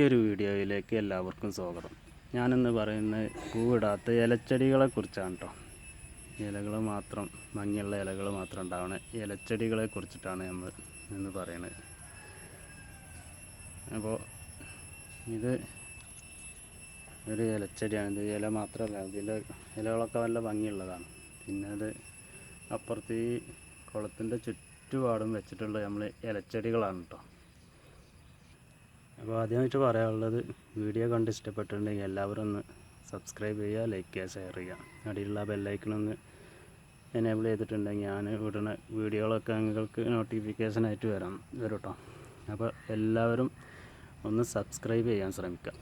ഈ ഒരു വീഡിയോയിലേക്ക് എല്ലാവർക്കും സ്വാഗതം. ഞാനിന്ന് പറയുന്നത് പൂവിടാത്ത ഇലച്ചെടികളെ കുറിച്ചാണ് കേട്ടോ ഇലകൾ മാത്രം ഭംഗിയുള്ള ഇലകൾ മാത്രം ഉണ്ടാവണ ഇലച്ചെടികളെ കുറിച്ചിട്ടാണ് നമ്മൾ ഇന്ന് പറയുന്നത് അപ്പോൾ ഇത് ഒരു ഇലച്ചെടിയാണ്. ഇത് ഇല മാത്രമല്ല ഇതിന്റെ ഇലകളൊക്കെ നല്ല ഭംഗിയുള്ളതാണ്. പിന്നെ അത് അപ്പുറത്ത് ഈ കുളത്തിന്റെ ചുറ്റുപാടും വെച്ചിട്ടുള്ള നമ്മൾ ഇലച്ചെടികളാണ് കേട്ടോ അപ്പോൾ ആദ്യമായിട്ട് പറയാനുള്ളത് വീഡിയോ കണ്ട് ഇഷ്ടപ്പെട്ടിട്ടുണ്ടെങ്കിൽ എല്ലാവരും ഒന്ന് സബ്സ്ക്രൈബ് ചെയ്യുക ലൈക്ക് ചെയ്യുക ഷെയർ ചെയ്യുക. അടിയിലുള്ള ബെല്ലൈക്കണൊന്ന് എനേബിൾ ചെയ്തിട്ടുണ്ടെങ്കിൽ ഞാൻ ഇടുന്ന വീഡിയോകളൊക്കെ നിങ്ങൾക്ക് നോട്ടിഫിക്കേഷനായിട്ട് വരാം. വരും കേട്ടോ അപ്പോൾ എല്ലാവരും ഒന്ന് സബ്സ്ക്രൈബ് ചെയ്യാൻ ശ്രമിക്കാം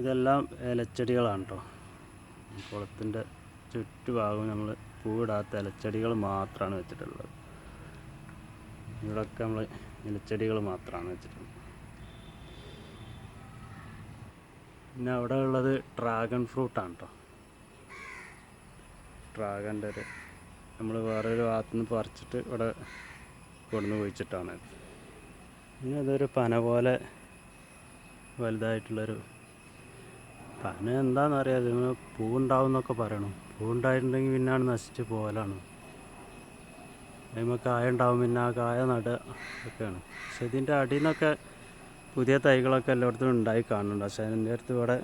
ഇതെല്ലാം ഇലച്ചെടികളാണ് കേട്ടോ കുളത്തിന്റെ ചുറ്റുഭാഗം നമ്മൾ പൂവിടാത്ത ഇലച്ചെടികൾ മാത്രമാണ് വെച്ചിട്ടുള്ളത്. ഇവിടെയൊക്കെ നമ്മൾ ഇലച്ചെടികൾ മാത്രമാണ് വെച്ചിട്ടുള്ളത്. പിന്നെ അവിടെ ഉള്ളത് ഡ്രാഗൺ ഫ്രൂട്ടാണ് കേട്ടോ ഡ്രാഗന്റെ ഒരു നമ്മൾ വേറൊരു ഭാഗത്തു നിന്ന് പറിച്ചിട്ട് ഇവിടെ കൊണ്ടുവന്ന് കുഴിച്ചിട്ടാണ്. പിന്നെ അതൊരു പന പോലെ വലുതായിട്ടുള്ളൊരു പന എന്താണെന്നറിയാം ഇതിന് പൂവുണ്ടാവും എന്നൊക്കെ പറയണം. പൂ ഉണ്ടായിട്ടുണ്ടെങ്കിൽ പിന്നാണ് നശിച്ച് പോകലാണ് അതിന്മേൽ കായ ഉണ്ടാവും പിന്നെ ആ കായ നടുക ഒക്കെയാണ്. പക്ഷെ ഇതിന്റെ അടിയിൽ നിന്നൊക്കെ പുതിയ തൈകളൊക്കെ എല്ലായിടത്തും ഉണ്ടായി കാണുന്നുണ്ട്. പക്ഷേ എന്റെ അടുത്ത് ഇവിടെ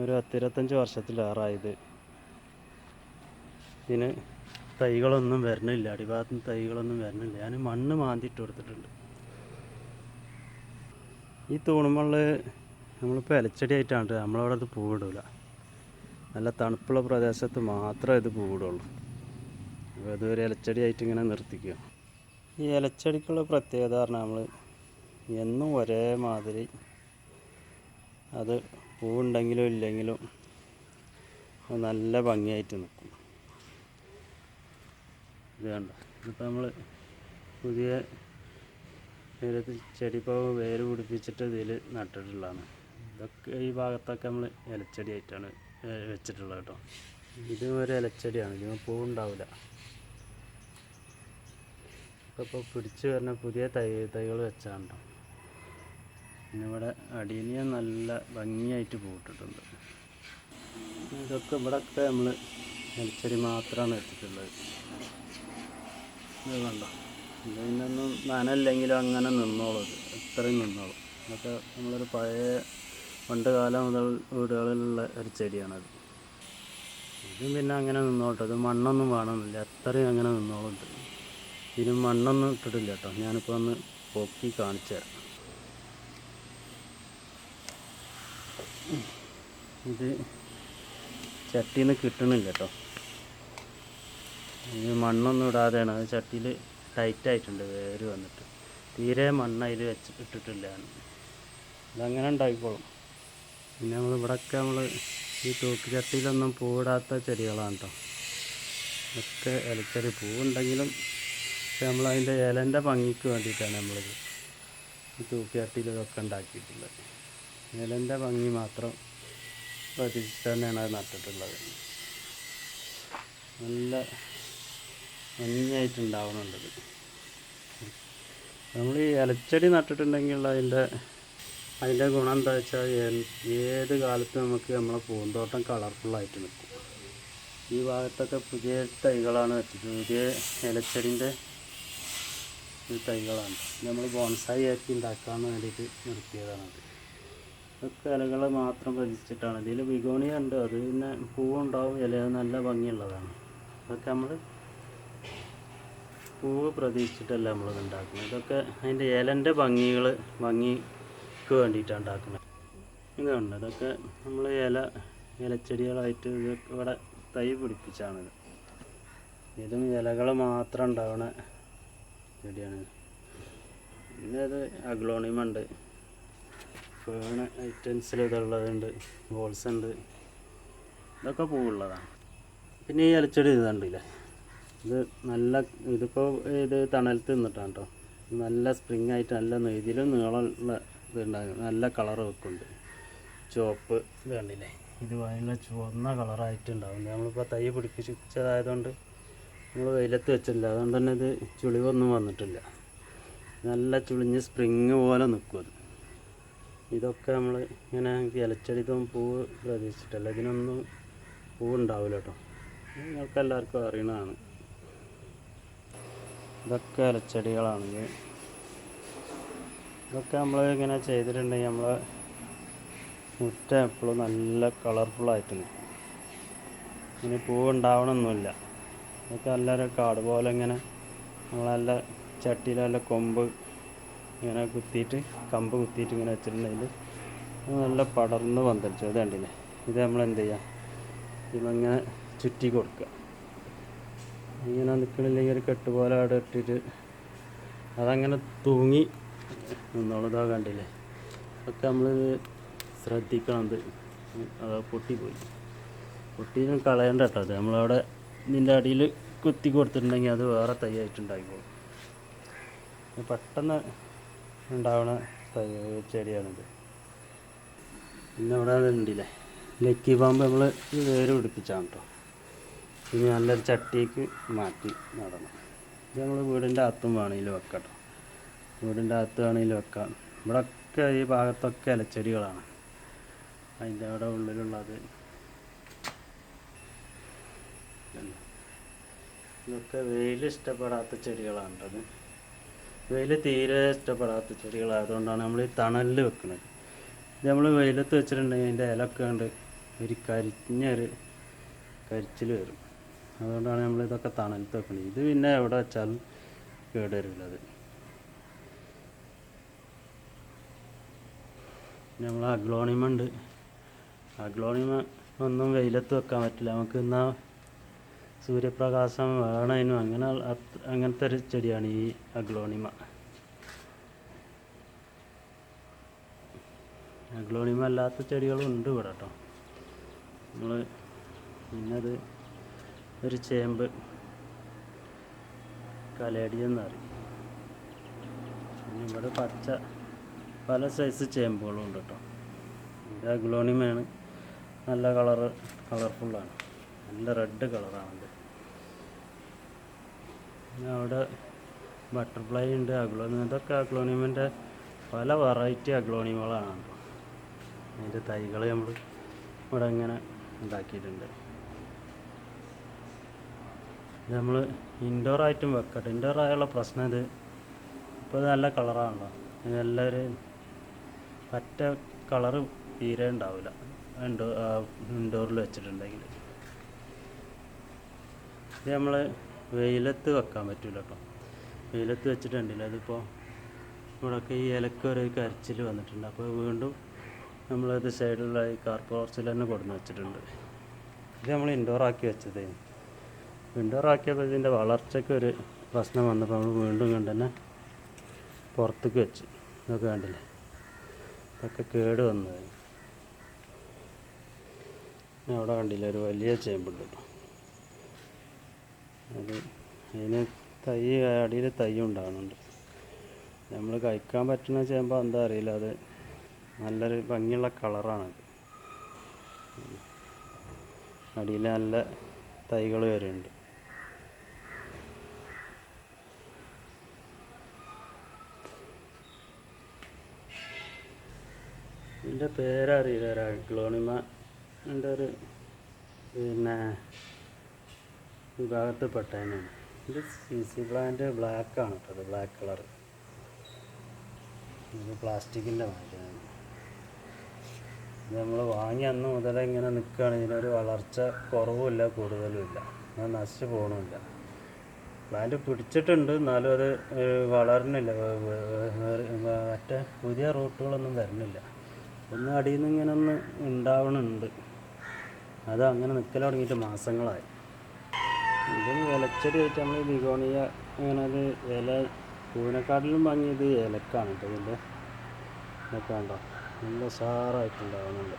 ഒരു പത്തിരുപത്തഞ്ച് വർഷത്തിലേറായത്. ഇതിന് തൈകളൊന്നും വരണില്ല അടിഭാഗത്ത് നിന്ന് തൈകളൊന്നും വരണില്ല ഞാൻ മണ്ണ് മാന്തിയിട്ട് കൊടുത്തിട്ടുണ്ട്. ഈ തൂണുമള്ള് നമ്മളിപ്പോൾ ഇലച്ചെടി ആയിട്ടാണ് നമ്മളവിടെ അത് പൂവിടില്ല നല്ല തണുപ്പുള്ള പ്രദേശത്ത് മാത്രമേ ഇത് പൂവിടുള്ളൂ. അപ്പോൾ ഇതൊരു ഇലച്ചെടി ആയിട്ട് ഇങ്ങനെ നിർത്തിക്കുക. ഈ ഇലച്ചെടിക്കുള്ള പ്രത്യേകത പറഞ്ഞാൽ നമ്മൾ എന്നും ഒരേ മാതിരി അത് പൂവുണ്ടെങ്കിലും ഇല്ലെങ്കിലും നല്ല ഭംഗിയായിട്ട് നിൽക്കും. ഇത് കണ്ട? ഇതിപ്പോൾ നമ്മൾ പുതിയ നേരത്തിൽ ചെടിപ്പോ വേര് പിടിപ്പിച്ചിട്ട് ഇതിൽ നട്ടിട്ടുള്ളതാണ്. ഇതൊക്കെ ഈ ഭാഗത്തൊക്കെ നമ്മൾ ഇലച്ചെടി ആയിട്ടാണ് വെച്ചിട്ടുള്ളത് കേട്ടോ. ഇത് ഒരു ഇലച്ചെടിയാണ് ഇതിന് പൂവുണ്ടാവില്ല ഇപ്പോൾ പിടിച്ച് വരുന്ന പുതിയ തൈ തൈകൾ വെച്ചാണ് കേട്ടോ. ഇവിടെ അടീനിയ നല്ല ഭംഗിയായിട്ട് പൂട്ടിട്ടുണ്ട്. ഇതൊക്കെ ഇവിടെയൊക്കെ നമ്മൾ നെൽച്ചെടി മാത്രമാണ് വെച്ചിട്ടുള്ളത് ഇത് കണ്ടോ? ഇത് നനല്ലെങ്കിലും അങ്ങനെ നിന്നോളും ഇത്രയും നിന്നോളും. ഇതൊക്കെ നമ്മളൊരു പഴയ പണ്ട് കാലം മുതൽ വീടുകളിലുള്ള ഒരു ചെടിയാണത്. ഇതും പിന്നെ അങ്ങനെ നിന്നോട്ടെ. ഇത് മണ്ണൊന്നും വേണമെന്നില്ല. അത്രയും അങ്ങനെ നിന്നോളുണ്ട് ഇതിന് മണ്ണൊന്നും ഇട്ടിട്ടില്ല കേട്ടോ. ഞാനിപ്പോൾ ഒന്ന് പൊക്കി കാണിച്ചു തരാം. ഇത് ചട്ടിയിൽ നിന്ന് കിട്ടണില്ല കേട്ടോ ഇനി മണ്ണൊന്നും ഇടാതെയാണ്. അത് ചട്ടിയിൽ ടൈറ്റ് ആയിട്ടുണ്ട് വേര് വന്നിട്ട്. തീരെ മണ്ണ് അതിൽ വെച്ച് ഇട്ടിട്ടില്ല. ഇതങ്ങനെ ഉണ്ടായിക്കോളും. പിന്നെ നമ്മൾ ഇവിടെയൊക്കെ നമ്മൾ ഈ തൂക്ക് ചട്ടിയിലൊന്നും പൂവിടാത്ത ചെടികളാണ് കേട്ടോ ഒക്കെ ഇലച്ചെടി പൂവുണ്ടെങ്കിലും പക്ഷെ നമ്മൾ അതിന്റെ ഇലന്റെ ഭംഗിക്ക് വേണ്ടിയിട്ടാണ് നമ്മളിത് ഈ തൂക്കിയാട്ടിയിൽ ഇതൊക്കെ ഉണ്ടാക്കിയിട്ടുള്ളത്. ഇലന്റെ ഭംഗി മാത്രം പ്രതീക്ഷിച്ച് തന്നെയാണ് അത് നട്ടിട്ടുള്ളത്. നല്ല മഞ്ഞായിട്ടുണ്ടാവുന്നുണ്ട് നമ്മൾ ഈ ഇലച്ചെടി നട്ടിട്ടുണ്ടെങ്കിൽ അതിന്റെ അതിന്റെ ഗുണം എന്താ വെച്ചാൽ ഏത് കാലത്തും നമുക്ക് നമ്മളെ പൂന്തോട്ടം കളർഫുള്ളായിട്ട് നിൽക്കും. ഈ ഭാഗത്തൊക്കെ പുതിയ തൈകളാണ് വെച്ചത് പുതിയ ഇലച്ചെടിന്റെ തൈകളാണ്. നമ്മൾ ബോൺസായി ആക്കി ഉണ്ടാക്കാൻ വേണ്ടിയിട്ട് നിർത്തിയതാണത്. ഇതൊക്കെ ഇലകൾ മാത്രം പതിച്ചിട്ടാണ് ഇതിൽ വിഗോണി ഉണ്ട്. അത് പിന്നെ പൂവുണ്ടാവും. ഇല നല്ല ഭംഗിയുള്ളതാണ്. അതൊക്കെ നമ്മൾ പൂവ് പ്രതീക്ഷിച്ചിട്ടല്ല നമ്മൾ ഉണ്ടാക്കുന്നത്. ഇതൊക്കെ അതിന്റെ ഇലന്റെ ഭംഗികൾ ഭംഗിക്ക് വേണ്ടിയിട്ടാണ് ഉണ്ടാക്കുന്നത്. ഇതുണ്ട് ഇതൊക്കെ നമ്മൾ ഇല ഇലച്ചെടികളായിട്ട് ഇതൊക്കെ ഇവിടെ തൈ പിടിപ്പിച്ചാണിത് ഇതും. ഇലകൾ മാത്രം ഉണ്ടാവണ ചെടിയാണ്. പിന്നെ അത് അഗ്ലോണിയം ഉണ്ട്. ഫേൺ ഐറ്റംസിൽ ഇതുള്ളതുണ്ട് ബോൾസ് ഉണ്ട്. ഇതൊക്കെ പൂവുള്ളതാണ് പിന്നെ ഈ ഇലച്ചെടി ഇത് കണ്ടില്ലേ? ഇത് നല്ല ഇതിപ്പോൾ ഇത് തണലത്ത് നിന്നിട്ടാണ് കേട്ടോ നല്ല സ്പ്രിങ് ആയിട്ട് നല്ല നെയ്തിലും നീളമുള്ള ഇതുണ്ടാകും നല്ല കളർ വെക്കുന്നുണ്ട്. ചുവപ്പ് ഇത് കണ്ടില്ലേ? ഇത് നല്ല ചുവന്ന കളറായിട്ടുണ്ടാവും നമ്മളിപ്പോൾ തൈ പിടിപ്പിച്ചതായതുകൊണ്ട് നമ്മൾ വെയിലത്ത് വെച്ചില്ല അതുകൊണ്ട് തന്നെ ഇത് ചുളിവൊന്നും വന്നിട്ടില്ല. നല്ല ചുളിഞ്ഞ് സ്പ്രിങ് പോലെ നിൽക്കും അത്. ഇതൊക്കെ നമ്മൾ ഇങ്ങനെ ഇലച്ചെടിതും പൂവ് പ്രതീക്ഷിച്ചിട്ടല്ല. ഇതിനൊന്നും പൂവ് ഉണ്ടാവില്ല കേട്ടോ നിങ്ങൾക്ക് എല്ലാവർക്കും അറിയണതാണ്. ഇതൊക്കെ ഇലച്ചെടികളാണ് ഇതൊക്കെ നമ്മൾ ഇങ്ങനെ ചെയ്തിട്ടുണ്ടെങ്കിൽ നമ്മൾ മുറ്റം എപ്പോഴും നല്ല കളർഫുള്ളായിട്ട് നിൽക്കും ഇനി പൂവ് ഉണ്ടാവണമെന്നില്ല ഇതൊക്കെ നല്ലൊരു കാട് പോലെ ഇങ്ങനെ നല്ല ചട്ടിയിൽ കൊമ്പ് ഇങ്ങനെ കുത്തിയിട്ട് കമ്പ് കുത്തിയിട്ട് ഇങ്ങനെ വെച്ചിട്ടുണ്ടെങ്കിൽ അത് നല്ല പടർന്ന് പന്തലിച്ചു. അത് കണ്ടില്ലേ? ഇത് നമ്മൾ എന്ത് ചെയ്യുക ഇതിങ്ങനെ ചുറ്റി കൊടുക്കുക. ഇങ്ങനെ നിൽക്കണില്ലെങ്കിൽ ഒരു കെട്ട് പോലെ അവിടെ ഇട്ടിട്ട് അതങ്ങനെ തൂങ്ങി നിന്നോളതാ കണ്ടില്ലേ? ഒക്കെ നമ്മൾ ശ്രദ്ധിക്കണം ഇത് അത് പൊട്ടിപ്പോയി. പൊട്ടിയും കളയണ്ട കേട്ടോ അത്. നമ്മളവിടെ ഇതിന്റെ അടിയിൽ കുത്തി കൊടുത്തിട്ടുണ്ടെങ്കിൽ അത് വേറെ തൈ ആയിട്ടുണ്ടായിക്കോളും പെട്ടെന്ന് ഉണ്ടാവണ തൈ ചെടിയാണിത്. പിന്നെ ഇവിടെ ഉണ്ടല്ലേ? ലക്കി പാമ്പ് നമ്മൾ വേര് പിടിപ്പിച്ചാണ് കേട്ടോ ഇനി നല്ലൊരു ചട്ടിക്ക് മാറ്റി നടണം. ഇത് നമ്മൾ വീടിന്റെ അകത്തും വേണമെങ്കിൽ വെക്കാം കേട്ടോ വീടിന്റെ അകത്ത് വേണമെങ്കിൽ വെക്കാം. ഇവിടെയൊക്കെ ഈ ഭാഗത്തൊക്കെ ഇലച്ചെടികളാണ്. അതിന്റെ അവിടെ ഉള്ളിലുള്ളത്. ഇതൊക്കെ വെയിൽ ഇഷ്ടപ്പെടാത്ത ചെടികളാണ് കേട്ടത് വെയിൽ തീരെ ഇഷ്ടപ്പെടാത്ത ചെടികളായതുകൊണ്ടാണ് നമ്മൾ ഈ തണലിൽ വെക്കുന്നത് ഇത് നമ്മൾ വെയിലത്ത് വെച്ചിട്ടുണ്ടെങ്കിൽ അതിന്റെ ഇലൊക്കെ ഉണ്ട് ഒരു കരിഞ്ഞൊരു കരിച്ചിൽ വരും. അതുകൊണ്ടാണ് നമ്മൾ ഇതൊക്കെ തണലത്ത് വെക്കുന്നത് ഇത് പിന്നെ എവിടെ വെച്ചാലും കേടുവരില്ല നമ്മൾ അഗ്ലോണിമ ഉണ്ട്. അഗ്ലോണിമ ഒന്നും വെയിലത്ത് വെക്കാൻ പറ്റില്ല. നമുക്ക് എന്നാ സൂര്യപ്രകാശം വേണതിനും അങ്ങനെ അങ്ങനത്തെ ഒരു ചെടിയാണ് ഈ അഗ്ലോണിമ. അഗ്ലോണിമ അല്ലാത്ത ചെടികളും ഉണ്ട് ഇവിടെ കേട്ടോ. നമ്മൾ പിന്നത് ഒരു ചേമ്പ് കലേടി എന്ന് പറയും. ഇവിടെ പച്ച പല സൈസ് ചേമ്പുകളും ഉണ്ട് കേട്ടോ. ഇത് അഗ്ലോണിമയാണ്. നല്ല കളറ് കളർഫുള്ളാണ് നല്ല റെഡ് കളറാണത് അവിടെ ബട്ടർഫ്ലൈ ഉണ്ട് അഗ്ലോണിമ ഇതൊക്കെ അഗ്ലോണിയമിന്റെ പല വെറൈറ്റി അഗ്ലോണിയമുകളാണ് അതിന്റെ തൈകൾ നമ്മൾ ഇവിടെ ഇങ്ങനെ ഉണ്ടാക്കിയിട്ടുണ്ട്. ഇത് നമ്മൾ ഇൻഡോറായിട്ടും വെക്കട്ടെ. ഇൻഡോറായുള്ള പ്രശ്നം ഇത് ഇപ്പോൾ നല്ല കളറാണല്ലോ നല്ലൊരു പറ്റ കളറ് തീരെ ഉണ്ടാവില്ല ഇൻഡോ ഇൻഡോറിൽ വെച്ചിട്ടുണ്ടെങ്കിൽ ഇത് നമ്മൾ വെയിലത്ത് വെക്കാൻ പറ്റില്ല കേട്ടോ വെയിലത്ത് വെച്ചിട്ടുണ്ടല്ലോ അതിപ്പോൾ ഇവിടെയൊക്കെ ഈ ഇലക്ക് കരച്ചിൽ വന്നിട്ടുണ്ട്. അപ്പോൾ വീണ്ടും നമ്മളത് സൈഡിലുള്ള ഈ കാർ പോർച്ചിൽ തന്നെ കൊടുന്ന് വെച്ചിട്ടുണ്ട്. ഇത് നമ്മൾ ഇൻഡോർ ആക്കി വെച്ചതേ. ഇൻഡോർ ആക്കിയപ്പോൾ ഇതിന്റെ വളർച്ചയ്ക്ക് ഒരു പ്രശ്നം വന്നപ്പോൾ നമ്മൾ വീണ്ടും കണ്ട് തന്നെ പുറത്തേക്ക് വെച്ചു. ഇതൊക്കെ കണ്ടില്ലേ? ഇതൊക്കെ കേട് വന്നത്. അവിടെ കണ്ടില്ല? ഒരു വലിയ ചേമ്പുണ്ട് കേട്ടോ അത് അതിന് തൈ അടിയിൽ തൈ ഉണ്ടാകുന്നുണ്ട്. നമ്മൾ കഴിക്കാൻ പറ്റുന്ന ചെയ്യുമ്പോൾ എന്താ അറിയില്ല അത് നല്ലൊരു ഭംഗിയുള്ള കളറാണത് അടിയിൽ നല്ല തൈകൾ വരുന്നുണ്ട്. ഇതിന്റെ പേരറിയില്ല ഒരു അഗ്ലോണിമ എന്റെ ഒരു പിന്നെ വിഭാഗത്തിൽ പെട്ടതിനാണ് ഇത് സി സി പ്ലാന്റ് ബ്ലാക്ക് ആണ് കേട്ടോ ബ്ലാക്ക് കളർ ഇത് പ്ലാസ്റ്റിക്കിന്റെ മാറ്റമാണ്. ഇത് നമ്മൾ വാങ്ങി അന്ന് മുതലേ ഇങ്ങനെ നിൽക്കുകയാണ് ഇതിനൊരു വളർച്ച കുറവുമില്ല കൂടുതലുമില്ല. ഞാൻ നശിച്ചു പോകണമില്ല പ്ലാന്റ് പിടിച്ചിട്ടുണ്ട് എന്നാലും അത് വളർന്നില്ല. മറ്റേ പുതിയ റൂട്ടുകളൊന്നും വരുന്നില്ല. ഒന്ന് അടിയിൽ നിന്ന് ഇങ്ങനെ ഒന്ന് ഉണ്ടാവണുണ്ട്. അത് അങ്ങനെ നിൽക്കൽ തുടങ്ങിയിട്ട് മാസങ്ങളായി. ഇത് ഇലച്ചെടിയായിട്ട് നമ്മൾ ബിഗോണിയ അങ്ങനെ അത് ഇല പൂവിനെക്കാട്ടിലും ഭംഗിയത് ഇലക്കാണ് കേട്ടോ ഇതിന്റെ. ഇതൊക്കെ കണ്ടോ? നല്ല സാറായിട്ടുണ്ടാവുന്നുണ്ട്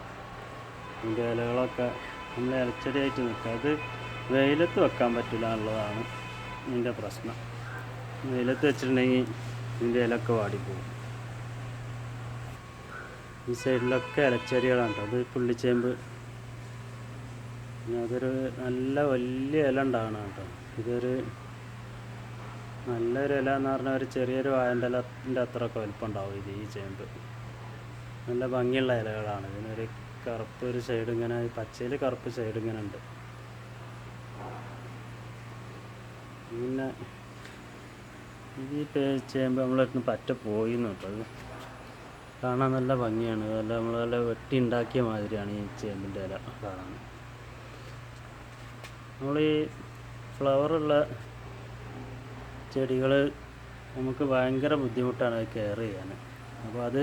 ഇതിന്റെ ഇലകളൊക്കെ നമ്മൾ ഇലച്ചെടിയായിട്ട് നിൽക്കുക. അത് വെയിലത്ത് വെക്കാൻ പറ്റില്ല എന്നുള്ളതാണ് ഇതിന്റെ പ്രശ്നം. വെയിലത്ത് വെച്ചിട്ടുണ്ടെങ്കിൽ ഇതിന്റെ ഇലയൊക്കെ വാടിപ്പോകും. ഈ സൈഡിലൊക്കെ ഇലച്ചെടികളാണ് കേട്ടോ. അത് പുള്ളിച്ചേമ്പ് അതൊരു നല്ല വലിയ ഇല ഉണ്ടാകണം കേട്ടോ. ഇതൊരു നല്ലൊരു ഇല എന്ന് പറഞ്ഞാൽ ഒരു ചെറിയൊരു വായന്റെ ഇലന്റെ അത്രയൊക്കെ വലിപ്പം ഉണ്ടാവും ഇത് ഈ ചേമ്പ്. നല്ല ഭംഗിയുള്ള ഇലകളാണ്. ഇതിനൊരു കറുപ്പ് ഒരു സൈഡ് ഇങ്ങനെ പച്ചയിൽ കറുപ്പ് സൈഡ് ഇങ്ങനെ ഉണ്ട്. പിന്നെ ഈ ചേമ്പ് നമ്മളടുത്ത് പറ്റ പോയിന്ന് കേട്ടോ. കാണാൻ നല്ല ഭംഗിയാണ്. നല്ല നമ്മൾ നല്ല വെട്ടി ഉണ്ടാക്കിയ മാതിരിയാണ് ഈ ചേമ്പിന്റെ ഇല കാണാൻ. നമ്മൾ ഈ ഫ്ലവറുള്ള ചെടികൾ നമുക്ക് ഭയങ്കര ബുദ്ധിമുട്ടാണ് അത് കെയർ ചെയ്യാൻ അപ്പോൾ അത്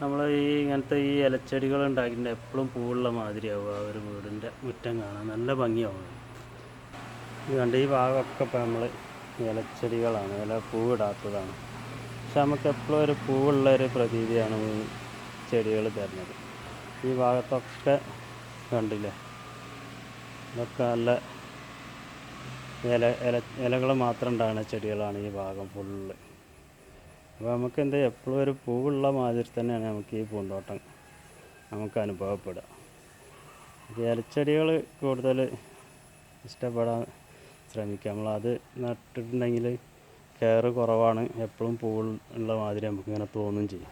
നമ്മൾ ഈ ഇങ്ങനത്തെ ഈ ഇലച്ചെടികൾ ഉണ്ടാക്കിയിട്ട് എപ്പോഴും പൂവുള്ള മാതിരിയാവുക ഒരു വീടിന്റെ മുറ്റം കാണാൻ. നല്ല ഭംഗിയാവും. ഇതുകൊണ്ട് കണ്ട് ഈ ഭാഗമൊക്കെ ഇപ്പോൾ നമ്മൾ ഇലച്ചെടികളാണ് ഇല പൂവിടാത്തതാണ്. പക്ഷെ നമുക്ക് എപ്പോഴും ഒരു പൂവുള്ള ഒരു പ്രതീതിയാണ് ചെടികൾ തരുന്നത്. ഈ ഭാഗത്തൊക്കെ കണ്ടില്ലേ? ഇതൊക്കെ നല്ല ഇല ഇല ഇലകൾ മാത്രം ഉണ്ടാകുന്ന ചെടികളാണ് ഈ ഭാഗം ഫുള്ള് അപ്പോൾ നമുക്ക് എന്ത് എപ്പോഴും ഒരു പൂവുള്ള മാതിരി തന്നെയാണ് നമുക്ക് ഈ പൂന്തോട്ടം നമുക്ക് അനുഭവപ്പെടുക. ഇലച്ചെടികൾ കൂടുതൽ ഇഷ്ടപ്പെടാൻ ശ്രമിക്കുക നമ്മളത് നട്ടിട്ടുണ്ടെങ്കിൽ കെയർ കുറവാണ്. എപ്പോഴും പൂവ് ഉള്ള മാതിരി നമുക്ക് ഇങ്ങനെ തോന്നും ചെയ്യും.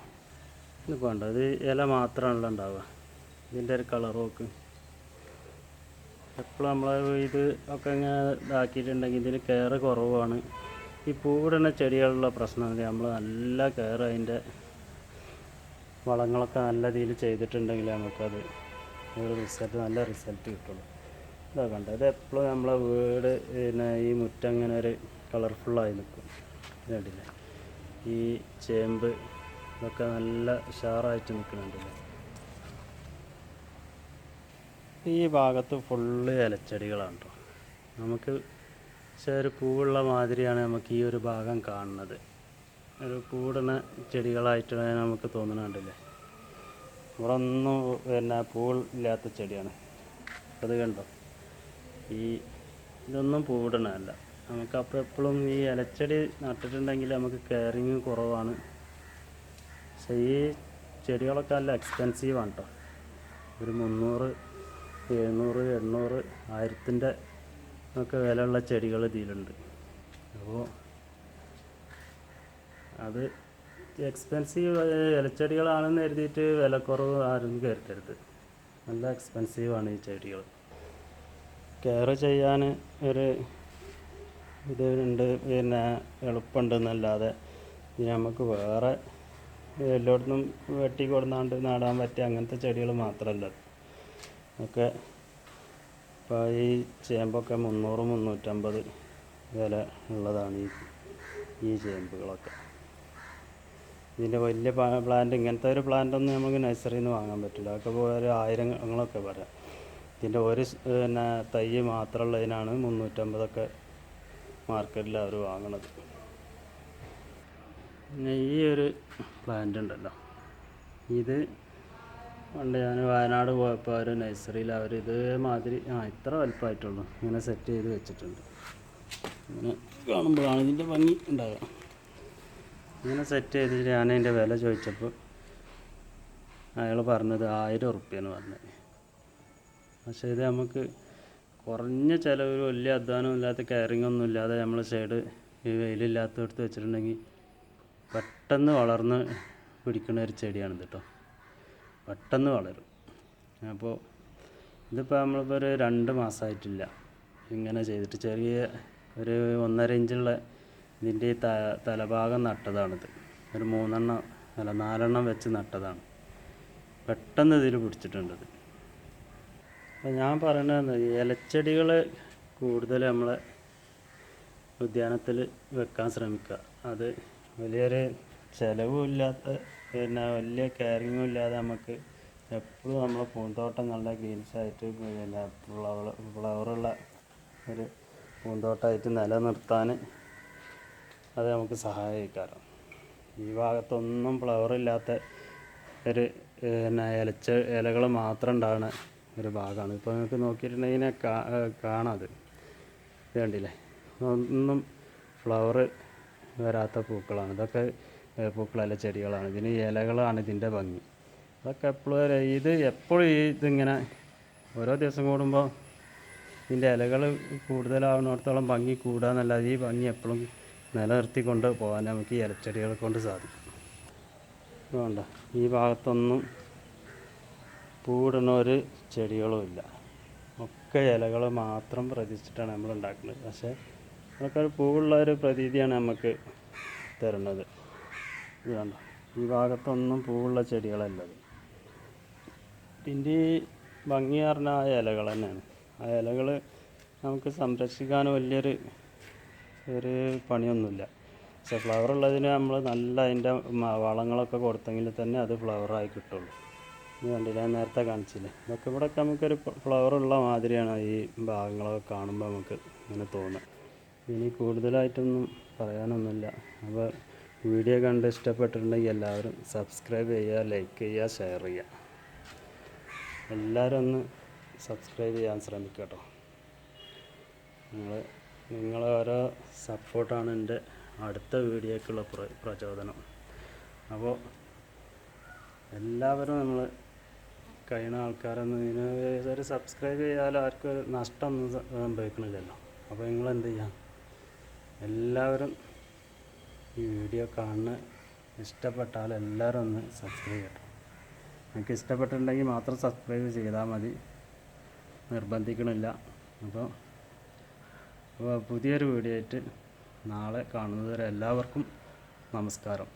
ഇത് വേണ്ട ഇത് ഇല മാത്രമാണല്ലോ ഉണ്ടാവുക. ഇതിന്റെ ഒരു കളർ നോക്ക്. എപ്പോഴും നമ്മൾ ഇത് ഒക്കെ ഇങ്ങനെ ഇതാക്കിയിട്ടുണ്ടെങ്കിൽ ഇതിന് കെയർ കുറവാണ്. ഈ പൂവിടുന്ന ചെടികളുള്ള പ്രശ്നം നമ്മൾ നല്ല കെയർ അതിന്റെ വളങ്ങളൊക്കെ നല്ല രീതിയിൽ ചെയ്തിട്ടുണ്ടെങ്കിൽ നമുക്കത് ഒരു റിസൾട്ട് നല്ല റിസൾട്ട് കിട്ടുള്ളൂ. ഇതാ കണ്ടോ? ഇത് എപ്പോഴും നമ്മളെ വീട് പിന്നെ ഈ മുറ്റം ഇങ്ങനെ ഒരു കളർഫുള്ളായി നിൽക്കും. ഈ ചേമ്പ് ഇതൊക്കെ നല്ല ഉഷാറായിട്ട് നിൽക്കുന്നുണ്ടല്ലേ? ഈ ഭാഗത്ത് ഫുള്ള് ഇലച്ചെടികളാണ് കേട്ടോ നമുക്ക് പക്ഷേ പൂവുള്ള മാതിരിയാണ് നമുക്ക് ഈ ഒരു ഭാഗം കാണുന്നത്. ഒരു പൂവിടുന്ന ചെടികളായിട്ട് നമുക്ക് തോന്നുന്നുണ്ടല്ലേ ഇവിടെ ഒന്നും പിന്നെ പൂവില്ലാത്ത ചെടിയാണ്. അത് കണ്ടോ? ഈ ഇതൊന്നും പൂവിടണമല്ല നമുക്ക് അപ്പോൾ എപ്പോഴും ഈ ഇലച്ചെടി നട്ടിട്ടുണ്ടെങ്കിൽ നമുക്ക് കെയറിങ് കുറവാണ്. പക്ഷേ ഈ ചെടികളൊക്കെ നല്ല എക്സ്പെൻസീവാണ് കേട്ടോ ഒരു മുന്നൂറ് എഴുന്നൂറ് എണ്ണൂറ് ആയിരത്തിന്റെ ഒക്കെ വിലയുള്ള ചെടികൾ ഇതിലുണ്ട്. അപ്പോൾ അത് എക്സ്പെൻസീവ് ഇലച്ചെടികളാണെന്ന് കരുതിയിട്ട് വിലക്കുറവ് ആരും കരുതരുത്. നല്ല എക്സ്പെൻസീവാണ് ഈ ചെടികൾ. കെയർ ചെയ്യാൻ ഒരു ഇത് ഉണ്ട് പിന്നെ എളുപ്പമുണ്ടെന്നല്ലാതെ നമുക്ക് വേറെ എല്ലായിടത്തും വെട്ടി കൊടുന്നാണ്ട് നടാൻ പറ്റിയ അങ്ങനത്തെ ചെടികൾ മാത്രമല്ല. ഒക്കെ ഇപ്പോൾ ഈ ചേമ്പൊക്കെ മുന്നൂറ് മുന്നൂറ്റമ്പത് വില ഉള്ളതാണ് ഈ ഈ ചേമ്പുകളൊക്കെ. ഇതിന്റെ വലിയ പ്ലാന്റ് ഇങ്ങനത്തെ ഒരു പ്ലാന്റ് ഒന്നും നമുക്ക് നഴ്സറിയിൽ നിന്ന് വാങ്ങാൻ പറ്റില്ല. അതൊക്കെ ഒരു ആയിരങ്ങളൊക്കെ പറയാം ഇതിന്റെ ഒരു പിന്നെ തൈ മാത്രമുള്ളതിനാണ് മുന്നൂറ്റമ്പതൊക്കെ മാർക്കറ്റിൽ അവർ വാങ്ങണത്. പിന്നെ ഈ ഒരു പ്ലാന്റ് ഉണ്ടല്ലോ. ഇത് പണ്ട് ഞാൻ വയനാട് പോയപ്പോൾ ഒരു നഴ്സറിയിൽ അവർ ഇതേമാതിരി ആ ഇത്ര വലുപ്പമായിട്ടുള്ളൂ. ഇങ്ങനെ സെറ്റ് ചെയ്ത് വെച്ചിട്ടുണ്ട്. ഇങ്ങനെ കാണുമ്പോഴാണ് ഇതിന്റെ ഭംഗി ഉണ്ടാകുക ഇങ്ങനെ സെറ്റ് ചെയ്തിട്ട് ഞാൻ അതിന്റെ വില ചോദിച്ചപ്പോൾ അയാൾ പറഞ്ഞത് ആയിരം ഉറുപ്പ്യെന്ന് പറഞ്ഞത് പക്ഷേ ഇത് നമുക്ക് കുറഞ്ഞ ചിലവിൽ വലിയ അധ്വാനം ഇല്ലാത്ത കെയറിങ് ഒന്നും ഇല്ലാതെ നമ്മൾ സൈഡ് ഈ വെയിലില്ലാത്തടത്ത് വെച്ചിട്ടുണ്ടെങ്കിൽ പെട്ടെന്ന് വളർന്ന് പിടിക്കുന്ന ഒരു ചെടിയാണിത് കേട്ടോ പെട്ടെന്ന് വളരും. അപ്പോൾ ഇതിപ്പോൾ നമ്മളിപ്പോൾ ഒരു രണ്ട് മാസമായിട്ടില്ല ഇങ്ങനെ ചെയ്തിട്ട് ചെറിയ ഒരു ഒന്നര ഇഞ്ചുള്ള ഇതിന്റെ ത തലഭാഗം നട്ടതാണിത്. ഒരു മൂന്നെണ്ണം അല്ല നാലെണ്ണം വെച്ച് നട്ടതാണ്. പെട്ടെന്ന് ഇതിൽ പിടിച്ചിട്ടുണ്ടത് അപ്പോൾ ഞാൻ പറയുന്നത് ഇലച്ചെടികൾ കൂടുതൽ നമ്മളെ ഉദ്യാനത്തിൽ വെക്കാൻ ശ്രമിക്കുക. അത് വലിയൊരു ചിലവും ഇല്ലാത്ത പിന്നെ വലിയ കെയറിങ്ങും ഇല്ലാതെ നമുക്ക് എപ്പോഴും നമ്മളെ പൂന്തോട്ടം നല്ല ഗ്രീൻസായിട്ട് പിന്നെ ഫ്ലവർ ഫ്ലവറുള്ള ഒരു പൂന്തോട്ടമായിട്ട് നിലനിർത്താൻ അത് നമുക്ക് സഹായിക്കാറ് ഈ ഭാഗത്തൊന്നും ഫ്ലവർ ഇല്ലാത്ത ഒരു പിന്നെ ഇലച്ച ഇലകൾ മാത്രം ഉണ്ടാകുന്ന ഒരു ഭാഗമാണ്. ഇപ്പോൾ നിങ്ങൾക്ക് നോക്കിയിട്ടുണ്ടെങ്കിൽ കാ കാണാം അത്. ഇത് കണ്ടില്ലേ? ഒന്നും ഫ്ലവർ വരാത്ത പൂക്കളാണ്. ഇതൊക്കെ പൂക്കളല്ല ചെടികളാണ്. ഇതിന് ഇലകളാണ് ഇതിന്റെ ഭംഗി. അതൊക്കെ എപ്പോഴും ഇത് എപ്പോഴും ഇതിങ്ങനെ ഓരോ ദിവസം കൂടുമ്പോൾ ഇതിന്റെ ഇലകൾ കൂടുതലാവുന്നിടത്തോളം ഭംഗി കൂടുക എന്നല്ലാതെ ഈ ഭംഗി എപ്പോഴും നിലനിർത്തിക്കൊണ്ട് പോകാൻ നമുക്ക് ഈ ഇലച്ചെടികളെ കൊണ്ട് സാധിക്കും. വേണ്ട ഈ ഭാഗത്തൊന്നും പൂവിടുന്ന ഒരു ചെടികളും ഇല്ല. ഒക്കെ ഇലകൾ മാത്രം പ്രതീക്ഷിച്ചിട്ടാണ് നമ്മൾ ഉണ്ടാക്കുന്നത്. പക്ഷേ അതൊക്കെ ഒരു പൂവുള്ള ഒരു പ്രതീതിയാണ് നമുക്ക് തരുന്നത്. ഇത് കണ്ട? ഈ ഭാഗത്തൊന്നും പൂവുള്ള ചെടികളല്ലത് ഈ ഭംഗി പറഞ്ഞ ആ ഇലകൾ തന്നെയാണ്. ആ ഇലകൾ നമുക്ക് സംരക്ഷിക്കാൻ വലിയൊരു ഒരു പണിയൊന്നുമില്ല. പക്ഷെ ഫ്ലവർ ഉള്ളതിന് നമ്മൾ നല്ല അതിന്റെ വളങ്ങളൊക്കെ കൊടുത്തെങ്കിൽ തന്നെ അത് ഫ്ലവറായി കിട്ടുള്ളൂ. ഇത് കണ്ടില്ല? നേരത്തെ കാണിച്ചില്ലേ? ഇതൊക്കെ ഇവിടെ നമുക്കൊരു ഫ്ലവർ ഉള്ള മാതിരിയാണ് ഈ ഭാഗങ്ങളൊക്കെ കാണുമ്പോൾ നമുക്ക് ഇങ്ങനെ തോന്നുക. ഇനി കൂടുതലായിട്ടൊന്നും പറയാനൊന്നുമില്ല. അപ്പോൾ വീഡിയോ കണ്ട് ഇഷ്ടപ്പെട്ടിട്ടുണ്ടെങ്കിൽ എല്ലാവരും സബ്സ്ക്രൈബ് ചെയ്യുക ലൈക്ക് ചെയ്യുക ഷെയർ ചെയ്യുക. എല്ലാവരും ഒന്ന് സബ്സ്ക്രൈബ് ചെയ്യാൻ ശ്രമിക്കുക കേട്ടോ. നിങ്ങൾ നിങ്ങളെ ഓരോ സപ്പോർട്ടാണ് എന്റെ അടുത്ത വീഡിയോക്കുള്ള പ്ര പ്രചോദനം. അപ്പോൾ എല്ലാവരും നമ്മൾ കഴിയുന്ന ആൾക്കാരൊന്നും ഇതിന് ഒരു സബ്സ്ക്രൈബ് ചെയ്താലും ആർക്കും നഷ്ടമൊന്നും സംഭവിക്കണില്ലല്ലോ. അപ്പോൾ നിങ്ങൾ എന്ത് ചെയ്യാം? എല്ലാവരും ഈ വീഡിയോ കാണുന്ന ഇഷ്ടപ്പെട്ടാൽ എല്ലാവരും ഒന്ന് സബ്സ്ക്രൈബ് ചെയ്യണം നിങ്ങൾക്ക് ഇഷ്ടപ്പെട്ടിട്ടുണ്ടെങ്കിൽ മാത്രം സബ്സ്ക്രൈബ് ചെയ്താൽ മതി. നിർബന്ധിക്കണില്ല. അപ്പോൾ അപ്പോൾ പുതിയൊരു വീഡിയോ ആയിട്ട് നാളെ കാണുന്നതുവരെ എല്ലാവർക്കും നമസ്കാരം.